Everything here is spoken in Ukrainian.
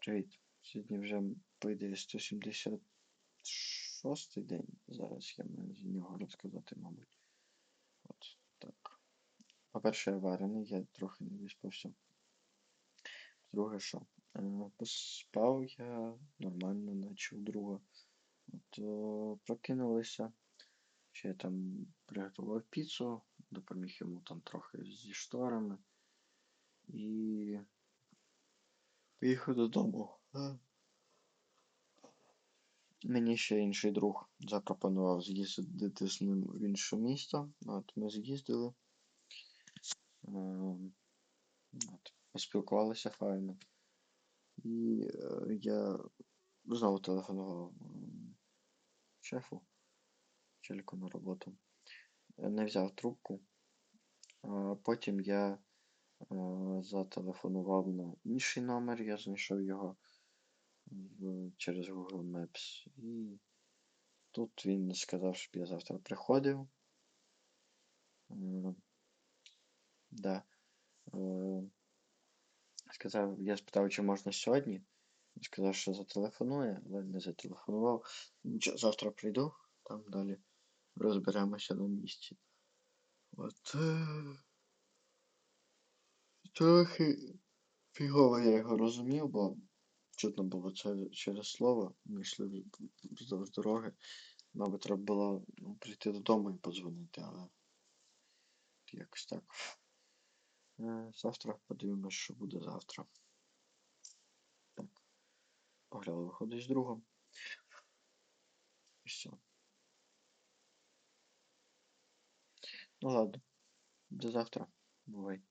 Привіт. Сьогодні вже вийде 176 день. Зараз я маю з нього розказати, мабуть. От так. По-перше, я варений, я трохи не виспався. По-друге, що? Е, Поспав я нормально, наче у. От е, прокинулися. Ще я там приготував піцу, допоміг йому там трохи зі шторами. І поїхав додому. Мені ще інший друг запропонував з'їздити з ним в інше місто. От ми з'їздили. Ем, От, поспілкувалися файно. І е, я знову телефонував шефу, чоловіку на роботу. Не взяв трубку. Потім я е, зателефонував на інший номер, я знайшов його в, через Google Maps. І тут він сказав, щоб я завтра приходив. Е, да. Е, сказав, я спитав, чи можна сьогодні. Він сказав, що зателефонує, але не зателефонував. Нічого, завтра прийду, там далі розберемося на місці. От. Трохи фігово я його розумів, бо чутно було через слово. Ми йшли вздовж дороги. Мабуть, треба було ну, прийти додому і подзвонити, але якось так. Е, Завтра подивимось, що буде завтра. Так. Пограли, виходить з другом. І все. Ну ладно. До завтра. Бувай.